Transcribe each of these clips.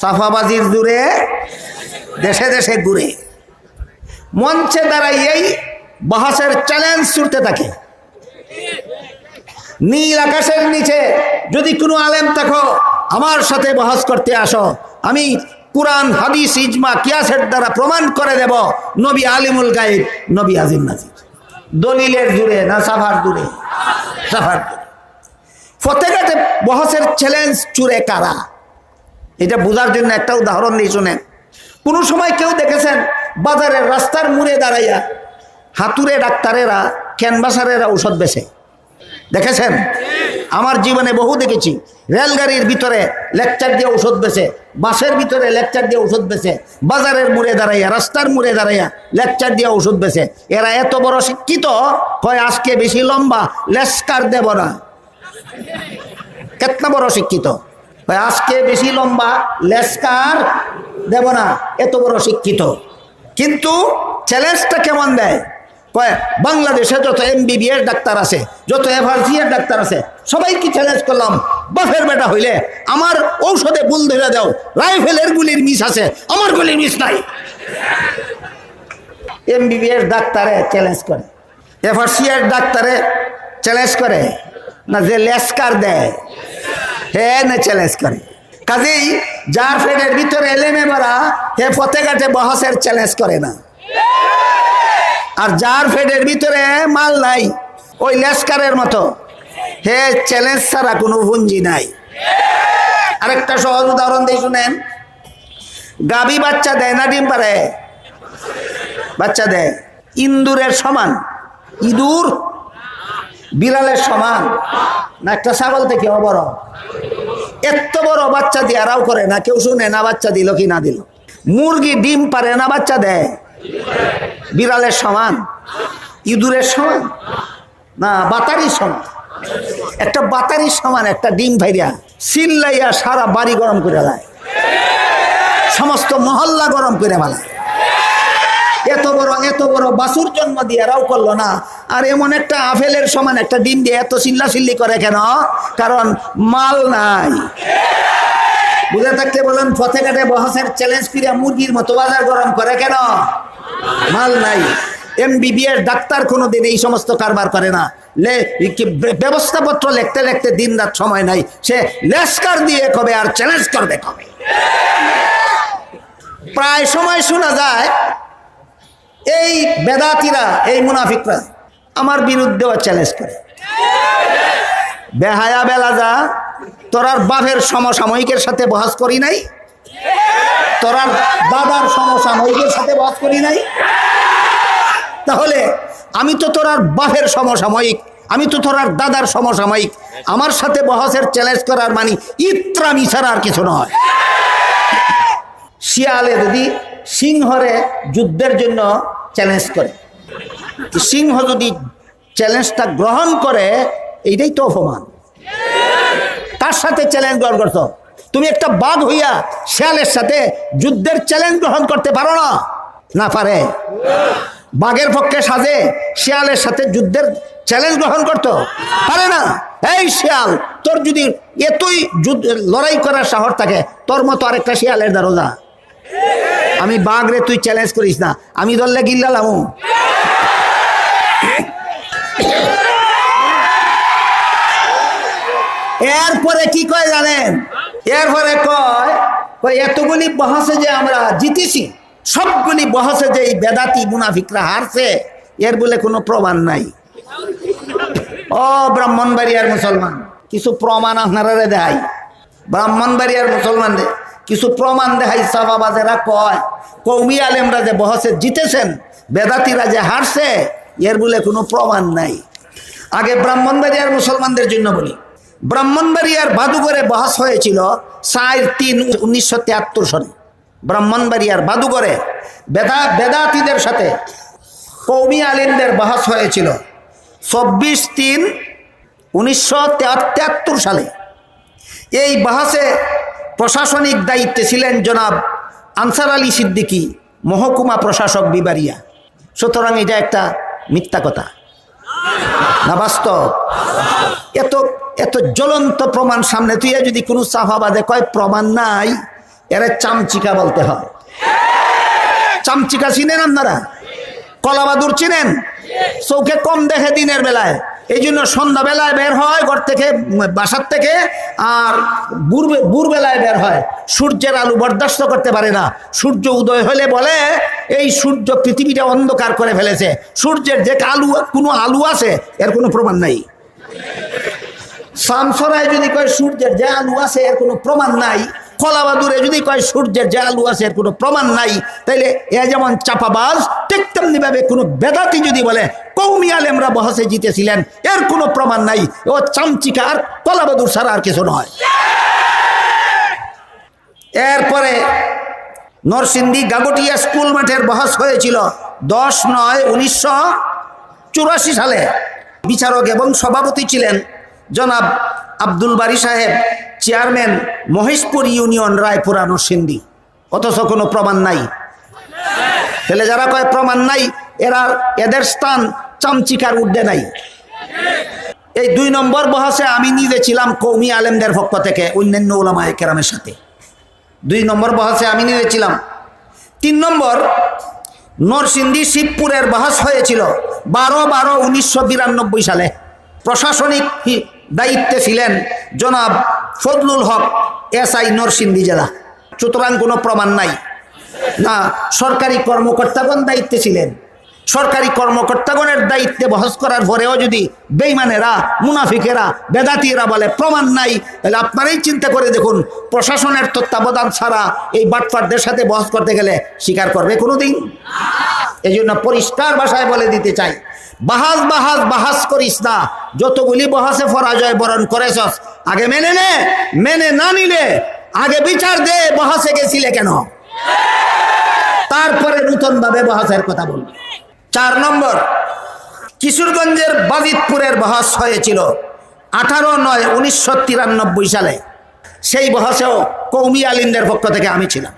সাফাবাজির দূরে দেশে দেশে ঘুরে। মঞ্চে দাঁড়াইয়েই বাহাসের চ্যালেঞ্জ ছুটতে থাকে। নীল আকাশের নিচে, যদি কোনো আলেম থাকো, আমার সাথে বহাস করতে আসো। আমি কোরআন, হাদিস, ইজমা, কিয়াসের দ্বারা প্রমাণ করে দেব, নবী আলিমুল গাইব নবী আজিম নাজির। দলিলের দূরে না সাফার দূরে সাফার দূরে ফতেঘাটে বহসের চ্যালেঞ্জ চুরে কারা? এটা বোঝার জন্য একটা উদাহরণ দিয়ে শুনেন। কোনো সময় কেউ দেখেছেন, বাজারের রাস্তার মুড়ে দাঁড়াইয়া হাতুরে ডাক্তারেরা, ক্যানভাসারেরা ঔষধ বেছে দেখেছেন? আমার জীবনে বহু দেখেছি, রেলগাড়ির ভিতরে লেকচার দিয়ে ঔষধ বেছে বাসের ভিতরে লেকচার দিয়ে ঔষধ বেছে বাজারের মুড়ে দাঁড়াইয়া, রাস্তার মুড়ে দাঁড়াইয়া লেকচার দিয়ে ঔষধ বেছে এরা এত বড় শিক্ষিত, কয়, আজকে বেশি লম্বা, লেস্কার দেব না। কেতনা বড় শিক্ষিত। কয় আজকে বেশি লম্বা, লেস্কার দেব না, এত বড় শিক্ষিত। কিন্তু চ্যালেঞ্জটা কেমন দেয়? কয়, বাংলাদেশে যত এমবিবিএস ডাক্তার আছে, যত এভারসিএর ডাক্তার আছে, সবাইকে চ্যালেঞ্জ করলাম, বাফের বেটা হইলে, আমার ঔষধে বুল ধরে দাও, রাইফেলের গুলির মিস আছে, আমার গুলির মিস নাই। এমবিবিএস ডাক্তারে চ্যালেঞ্জ করে এফআরসিএর ডাক্তারে চ্যালেঞ্জ করে, না যে লেস্কার দেয়। হে চ্যালেঞ্জ করে। কাজেই যার ফেডের ভিতরে এলেমে মারা হে পথে ঘাটে বহসের চ্যালেঞ্জ করে না। আর যার ফেডের ভিতরে মাল নাই, ওই লেস্কারের মতো, হে চ্যালেঞ্জ ছাড়া কোনো ভুঞ্জি নাই। আরেকটা সহজ উদাহরণ দিয়ে শুনেন। গাবি বাচ্চা দেয় না ডিম পারে বাচ্চা দেয়। ইন্দুরের সমান। ইঁদুর বিড়ালের সমান। না, একটা ছাগল থেকে বড়। এত বড় বাচ্চা দিয়ে আরাও করে, না কেউ শুনে না বাচ্চা দিল কি না দিল। মুরগি ডিম পারে না বাচ্চা দেয়। বিড়ালের সমান। ইঁদুরের সমান। না বাতারি সমান। একটা বাতারি সমান, একটা ডিম ভাইরা সিল্লাইয়া সারা বাড়ি গরম করে দেয় সমস্ত মহল্লা গরম করে ফেলায়। এত বড় এত বড় বাসুর জন্ম দিয়ে রাও করল না। আর এমন একটা আপেলের সমান, একটা ডিম দিয়ে এত চিল্লা চিল্লি করে কেন? কারণ মাল নাই। বুঝে থাকতে বলেন পথে ঘাটে বহসের চ্যালেঞ্জ করিয়া মুরগির মতো বাজার গরম করে কেন? মাল নাই। এমবিবিএস ডাক্তার কোনোদিন এই সমস্ত কারবার করে না। লে ব্যবস্থাপত্র লিখতে লিখতে দিন রাত সময় নাই। সে লেস্কার দিয়ে কবে আর চ্যালেঞ্জ করবে কবে? প্রায় সময় শোনা যায়, এই বেদাতিরা, এই মুনাফিকরা আমার বিরুদ্ধেও চ্যালেঞ্জ করে। বেহায়া বেলাজা তোরার বাপের সমসাময়িকের সাথে বহাস করি নাই? তোরার দাদার সমসাময়িকের সাথে বহাস করি নাই? তাহলে আমি তো তোরার বাপের সমসাময়িক, আমি তো তোরার দাদার সমসাময়িক। আমার সাথে বহসের চ্যালেঞ্জ করার মানে ইত্রামি ছাড়া আর কিছু নয়। শিয়ালে যদি সিংহরে যুদ্ধের জন্য চ্যালেঞ্জ করে। সিংহ যদি চ্যালেঞ্জটা গ্রহণ করে, এইটাই তো অপমান। তার সাথে চ্যালেঞ্জ গ্রহণ করতো তুমি একটা বাঘ হইয়া শিয়ালের সাথে যুদ্ধের চ্যালেঞ্জ গ্রহণ করতে পারো না? না পারে। বাঘের পক্ষে সাজে শিয়ালের সাথে যুদ্ধের চ্যালেঞ্জ গ্রহণ করতো? পারে না। এই শিয়াল, তোর যদি এতই যুদ্ধ, লড়াই করার সাহস থাকে, তোর মতো আরেকটা শিয়ালের দরজা। আমি বাঘ রে তুই চ্যালেঞ্জ করিস না। আমি ধরলে গিল্লালামু। এরপরে কি কয় জানেন? এরপরে কয় এতগুলি বহাসে যে আমরা জিতেছি, সবগুলি বহাসে যে এই বেদাতি মুনাফিকরা হারছে, এর বলে কোনো প্রমাণ নাই। ও ব্রাহ্মণবাড়িয়ার মুসলমান, কিছু প্রমাণ আপনারা দেখাই। ব্রাহ্মণবাড়িয়ার মুসলমানদের কিছু প্রমাণ দেখাই সাবাবাজেরা কয়, কৌমি আলেমরা যে বহসে জিতেছেন, বেদাতিরা যে হারছে এর বলে কোনো প্রমাণ নাই। আগে ব্রাহ্মণবাড়িয়ার মুসলমানদের জন্য বলি। ব্রাহ্মণবাড়িয়ার বাদুগরে বহাস হয়েছিল চার তিন উনিশশো তিয়াত্তর সনে। ব্রাহ্মণবাড়িয়ার বাদুগরে বেদা বেদাতিদের সাথে কৌমি আলিমদের বহাস হয়েছিল চব্বিশ তিন উনিশশো তিয়াত্তর সালে। এই বাহাসে প্রশাসনিক দায়িত্বে ছিলেন জনাব আনসার আলী সিদ্দিকী, মহকুমা প্রশাসক বিবারিয়া। সুতরাং এটা একটা মিথ্যা কথা। না, বাস্তব। এত এত জ্বলন্ত প্রমাণ সামনে তুই যদি কোনো সাফাবাদে কয়, প্রমাণ নাই এরা চামচিকা বলতে হয়। চামচিকা চিনেন আপনারা? কলাবাদুর চিনেন? চৌকে কম দেখে দিনের বেলায়। এই জন্য সন্ধ্যাবেলায় বের হয় ঘর থেকে, বাসার থেকে, আর বুড় বুড়বেলায় বের হয়। সূর্যের আলু বরদাস্ত করতে পারে না। সূর্য উদয় হলে বলে, এই সূর্য পৃথিবীটা অন্ধকার করে ফেলেছে। সূর্যের যে আলু, কোনো আলু আছে, এর কোনো প্রমাণ নাই। সামসরায় যদি কয়, সূর্যের যে আলু আছে, এর কোনো প্রমাণ নাই। কলাবাদুরে যদি কয় সূর্যের আলু আছে, এর কোনো প্রমাণ নাই, তাইলে এ যেমন চাপাবাজ, ঠিক তেমনি ভাবে কোনো বেদাতি যদি বলে, কৌমি আলেমরা বহসে জিতেছিলেন, এর কোনো প্রমাণ নাই, ও চামচিকা আর কলাবাদুর ছাড়া আর কিছু নয়। এরপরে নরসিংদী গাগটিয়া স্কুল মাঠের বহস হয়েছিল দশ নয় উনিশশো চুরাশি সালে। বিচারক এবং সভাপতি ছিলেন জনাব আব্দুল বারি সাহেব। Chairman Maheshpur union Raipura Narsingdi. অথচ কোনো প্রমাণ নাই। তাহলে যারা কয় প্রমাণ নাই, এরা এদের স্থান চামচিকার উর্ধে নাই। এই দুই নম্বর বহাসে আমি নিজে ছিলাম কৌমি আলেমদের পক্ষ থেকে, অন্যান্য ওলামায় কেরামের সাথে। দুই নম্বর বহাসে আমি নিয়েছিলাম তিন নম্বর, নরসিংদী শিবপুরের বহাস হয়েছিল বারো বারো উনিশশো সালে। প্রশাসনিক দায়িত্বে ছিলেন জনাব ফজলুল হক, এস আই নরসিংদী জেলা। সুতরাং কোনো প্রমাণ নাই। না, সরকারি কর্মকর্তাগণ দায়িত্বে ছিলেন। সরকারি কর্মকর্তাগণের দায়িত্বে বহস করার পরেও যদি বেইমানেরা মুনাফিকেরা, বেদাতিরা বলে প্রমাণ নাই, তাহলে আপনারাই চিন্তা করে দেখুন, প্রশাসনের তত্ত্বাবধান ছাড়া এই বাটফারদের সাথে বহস করতে গেলে স্বীকার করবে কোনো দিন এই জন্য পরিষ্কার ভাষায় বলে দিতে চাই। বাহাস বাহাস বাহাস করিস না। যতগুলি বহাসে পরাজয় বরণ করেছস, আগে মেনে নে, মেনে না নিলে আগে বিচার দে, বহাসে গেছিলে কেন? তারপরে নূতন ভাবে বহাসের কথা বলবে চার নম্বর, কিশোরগঞ্জের বাজিতপুরের বহাস হয়েছিল আঠারো নয় উনিশশো তিরানব্বই সালে। সেই বহাসেও কৌমি আলিমদের পক্ষ থেকে আমি ছিলাম।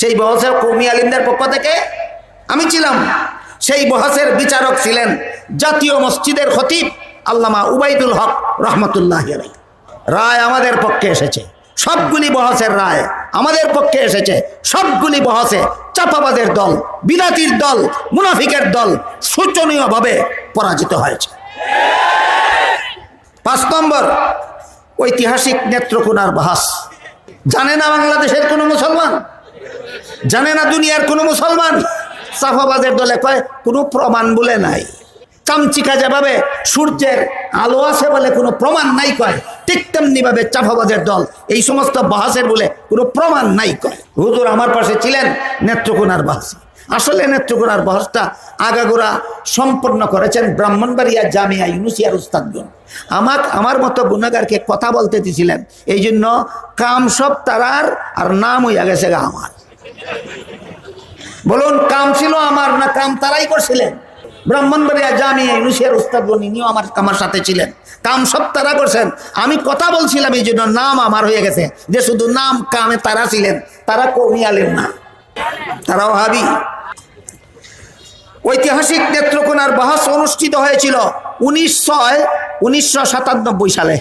সেই বহাসেও কৌমি আলিমদের পক্ষ থেকে আমি ছিলাম। সেই বহাসের বিচারক ছিলেন জাতীয় মসজিদের খতিব আল্লামা উবাইদুল হক রহমতুল্লাহ রায় আমাদের পক্ষে এসেছে। সবগুলি বহসের রায় আমাদের পক্ষে এসেছে। সবগুলি বহসে চাপাবাদের দল, বিদাতির দল, মুনাফিকের দল শোচনীয়ভাবে পরাজিত হয়েছে। পাঁচ নম্বর, ঐতিহাসিক নেত্রকোনার বহাস। জানে না বাংলাদেশের কোনো মুসলমান? জানে না দুনিয়ার কোনো মুসলমান? সাফাবাদের দলে কয়, কোনো প্রমাণ বলে নাই। চামচিকা যেভাবে সূর্যের আলো আছে বলে কোনো প্রমাণ নাই কয়, ঠিক তেমনি ভাবে চাফাবাজের দল, এই সমস্ত বাহাসের বলে কোনো প্রমাণ নাই কয়। হুজুর আমার পাশে ছিলেন নেত্রকোনার বাহাসী। আসলে নেত্রকোনার বহসটা আগাগোড়া সম্পন্ন করেছেন ব্রাহ্মণবাড়িয়া জামিয়া ইউনুসিয়ার উস্তাদগণ। আমাক আমার মতো গুণাগারকে কথা বলতে দিছিলেন, এই জন্য কাম সব তারার আর নাম হইয়া গেছে গা আমার। বলুন, কাম ছিল আমার না কাম তারাই করছিলেন? ব্রাহ্মণবাড়িয়া জামিয়া ইউনুসিয়ার উস্তাদগণ ইনিও আমার আমার সাথে ছিলেন। কাম সব তারা করছেন। আমি কথা বলছিলাম এই জন্য নাম আমার হয়ে গেছে যে শুধু নাম কামে তারা ছিলেন, তারা কমি আলেন না। তারাও হাবি। ঐতিহাসিক নেত্রকোনার বাহাস অনুষ্ঠিত হয়েছিল উনিশ ছয় উনিশশো সাতানব্বই সালে।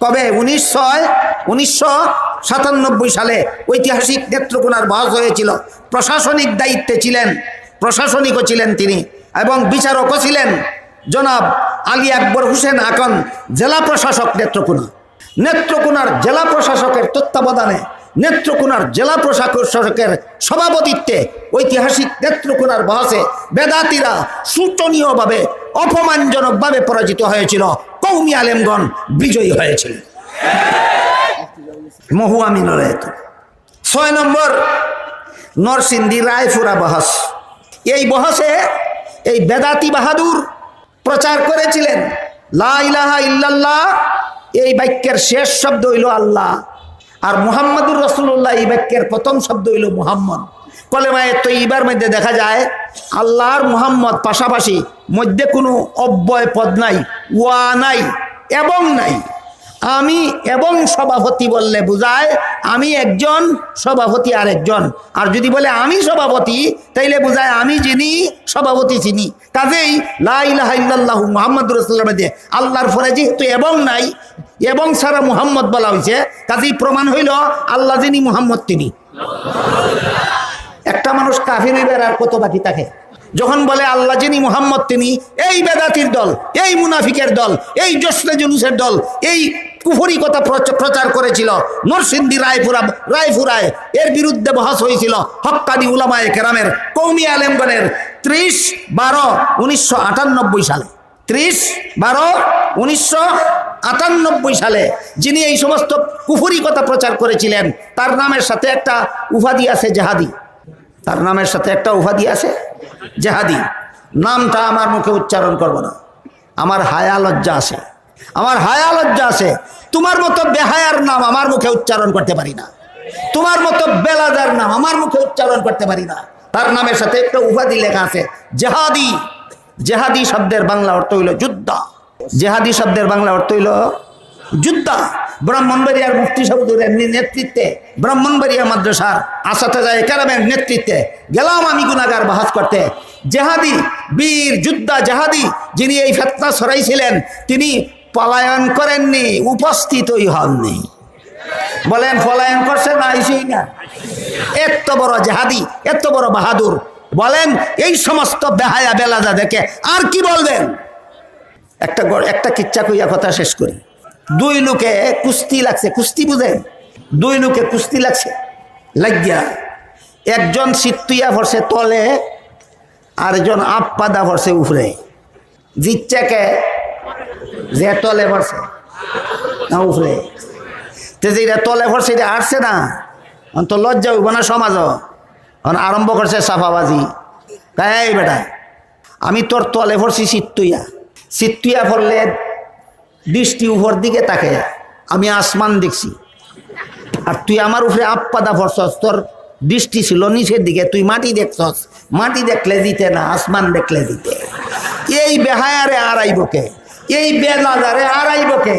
কবে? উনিশ ছয় উনিশশো সাতানব্বই সালে ঐতিহাসিক নেত্রকোনার বাহাস হয়েছিল। প্রশাসনিক দায়িত্বে ছিলেন, প্রশাসনিকও ছিলেন তিনি। এবং বিচারকও ছিলেন জনাব আলী আকবর হোসেন আকন, জেলা প্রশাসক নেত্রকোনা। নেত্রকোনার জেলা প্রশাসকের তত্ত্বাবধানে নেত্রকোনার জেলা প্রশাসকের সভাপতিত্বে ঐতিহাসিক নেত্রকোনার বহাসে বেদাতিরা শোচনীয়ভাবে, অপমানজনকভাবে পরাজিত হয়েছিল। কৌমি আলেমগণ বিজয়ী হয়েছিল। মহু আমিন রয়েত ছয় নম্বর, নরসিংদী রায়পুরা বহাস এই বহাসে এই বেদাতি বাহাদুর প্রচার করেছিলেন, লা ইলাহা ইল্লাল্লাহ, এই বাক্যের শেষ শব্দ হইল আল্লাহ। আর মুহাম্মদুর রসুল্লাহ এই বাক্যের প্রথম শব্দ হইল মুহাম্মদ। কলেমায় তো এইবার মধ্যে দেখা যায়, আল্লাহর মুহাম্মদ পাশাপাশি মধ্যে কোনো অব্যয় পদ নাই, ওয়া নাই, এবং নাই। আমি এবং সভাপতি বললে বুঝায়, আমি একজন, সভাপতি আর একজন আর যদি বলে আমি সভাপতি, তাইলে বুঝায় আমি যিনি, সভাপতি চিনি কাজেই লাহ মোহাম্মদ রসুল্লাহ আল্লাহর ফলে যেহেতু এবং নাই, এবং সারা মুহাম্মদ বলা হয়েছে কাজেই প্রমাণ হইল আল্লাহ যিনি, মুহাম্মদ তিনি। একটা মানুষ কাফির আর কত বাকি থাকে? যখন বলে আল্লাহ যিনি মোহাম্মদ, তিনি এই বেদাতির দল, এই মুনাফিকের দল, এই জসলে জুলুসের দল, এই কুফরি কথা প্রচ- প্রচার করেছিল, নরসিংদী, রায়পুরা, রায়পুরায় এর বিরুদ্ধে বহাস হয়েছিল, হক্কানি উলামায় কেরামের কৌমি আলেমগণের ত্রিশ বারো উনিশশো সালে, ত্রিশ বারো উনিশশো আটানব্বই সালে যিনি এই সমস্ত কুফুরি কথা প্রচার করেছিলেন, তার নামের সাথে একটা উপাধি আছে জাহাদি, তার নামের সাথে একটা উপাধি আছে জেহাদি, নামটা আমার মুখে উচ্চারণ করব না। আমার হায়া লজ্জা আছে। আমার হায়া লজ্জা আছে। তোমার মতো বেহায়ার নাম আমার মুখে উচ্চারণ করতে পারি না। তোমার মতো বেলাদার নাম আমার মুখে উচ্চারণ করতে পারি না। তার নামের সাথে একটা উপাধি লেখা আছে, জেহাদি। জেহাদি শব্দের বাংলা অর্থ হইল যুদ্ধ। জেহাদি শব্দের বাংলা অর্থ হইল যুদ্ধা। ব্রাহ্মণবাড়িয়ার মুফতি সাহুদুরের নেতৃত্বে, ব্রাহ্মণবাড়িয়া মাদ্রাসার আসাতে যায় কেরামের নেতৃত্বে, গেলাম আমি গুনাগার বাহাস করতে। জেহাদি, বীর, যুদ্ধা জেহাদি যিনি এই ফেতনা ছড়াইছিলেন, তিনি পলায়ন করেননি, উপস্থিতই হননি। বলেন, পলায়ন করছে না, আইসেই না। এত বড় জেহাদি, এত বড় বাহাদুর। বলেন, এই সমস্ত বেহায়া বেলাদা দেখে আর কি বলবেন? একটা একটা কিচ্ছা কইয়া কথা শেষ করি। দুই লোকে কুস্তি লাগছে, কুস্তি বুঝেন? দুই লোকে কুস্তি লাগছে, লাগিয়া। একজন সিত্তুইয়া ভরছে তলে, আরেকজন আপ পাদা ভরছে উপরে। জিচ্চাকে যে তলে ভরছে, না উপরে। তে যেটা তলে ভরছে এটা আসছে না। তো লজ্জা হইব না সমাজ আরম্ভ করছে সাফাবাজি। কাই বেটা, আমি তোর তলে ভরছি সিত্তুইয়া সিত্তুইয়া ভরলে দৃষ্টি উপর দিকে তাকে আমি আসমান দেখছি। আর তুই আমার উপরে আপ্পাদা ভরছস, তোর দৃষ্টি ছিল নিচের দিকে, তুই মাটি দেখছস। মাটি দেখলে দিতে না, আসমান দেখলে দিতে। এই বেহায়ারে আড়াইবকে এই বেলাজারে আড়াইবকে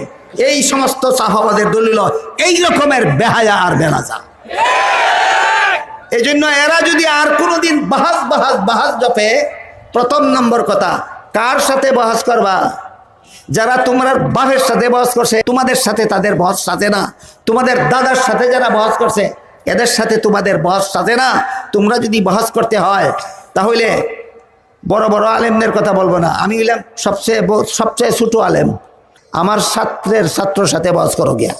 এই সমস্ত সাহাবাদের দলিল, এই রকমের বেহায়া আর বেলাজা। এই জন্য এরা যদি আর কোনোদিন বাহাস বাহাস বাহাস জপে, প্রথম নম্বর কথা, কার সাথে বহাস করবা? যারা তোমরা বাপের সাথে বহস করছে, তোমাদের সাথে তাদের বহস সাজে না। তোমাদের দাদার সাথে যারা বহস করছে, এদের সাথে তোমাদের বহস সাজে না। তোমরা যদি বহস করতে হয়, তাহলে বড় বড় আলেমদের কথা বলব না। আমি হইলাম সবচেয়ে সবচেয়ে ছোট আলেম। আমার ছাত্রের ছাত্রর সাথে বহস করো গিয়া।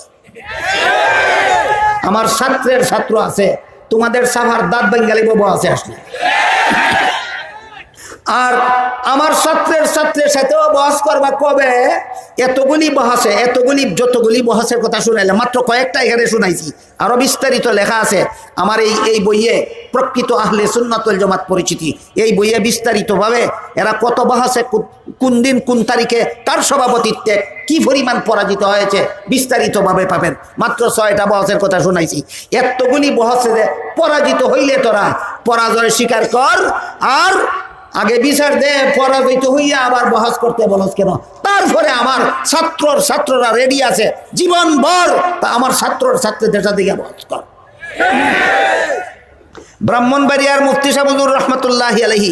আমার ছাত্রের ছাত্র আছে, তোমাদের সাভার দাঁত বেঙ্গালি বাবু আসলে। আর আমার ছাত্রের ছাত্রের সাথেও বহাস করবা কবে? এতগুলি বহাসে, এতগুলি, যতগুলি বহাসের কথা শুনাইলে মাত্র কয়েকটা এখানে শুনাইছি। আরও বিস্তারিত লেখা আছে। আমার এই এই বইয়ে প্রকৃত আহলে সুন্নাতুল জমাত পরিচিতি। এই বইয়ে বিস্তারিতভাবে এরা কত বহাসে কোন দিন, কোন তারিখে কার সভাপতিত্বে কি পরিমাণ পরাজিত হয়েছে, বিস্তারিতভাবে পাবেন। মাত্র ছয়টা বহসের কথা শুনাইছি। এতগুলি বহসে পরাজিত হইলে তোরা, পরাজয় স্বীকার কর, আর আগে বিচার দে পরাজিত হইয়া আবার বহাস করতে বলস কেন? তারপরে আমার ছাত্রর ছাত্ররা রেডি আছে। জীবন ভর তা আমার ছাত্রর ছাত্রদের সাথে গিয়ে বহাস কর। ব্রাহ্মণবাড়িয়ার মুফতি সাবুদুর রহমতুল্লাহ আলহি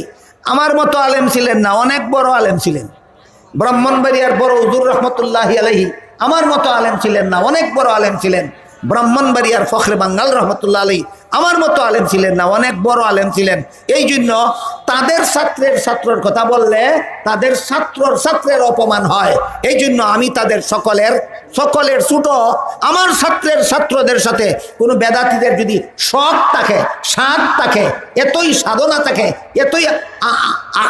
আমার মতো আলেম ছিলেন না, অনেক বড় আলেম ছিলেন। ব্রাহ্মণবাড়িয়ার বড় উজুর রহমতুল্লাহ আলহি আমার মতো আলেম ছিলেন না, অনেক বড় আলেম ছিলেন। ব্রাহ্মণবাড়িয়ার ফখরে বাঙ্গাল রহমতুল্লাহ আলী আমার মতো আলেম ছিলেন না, অনেক বড় আলেম ছিলেন। এই জন্য তাদের ছাত্রের ছাত্রর কথা বললে তাদের ছাত্রর ছাত্রের অপমান হয়। এই জন্য আমি তাদের সকলের সকলের ছোট, আমার ছাত্রের ছাত্রদের সাথে কোনো বেদাতিদের যদি শখ থাকে, স্বাদ থাকে, এতই সাধনা থাকে, এতই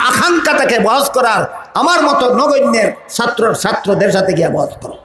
আকাঙ্ক্ষা থাকে বহস করার, আমার মতো নগণ্যের ছাত্রর ছাত্রদের সাথে গিয়ে বহস করো।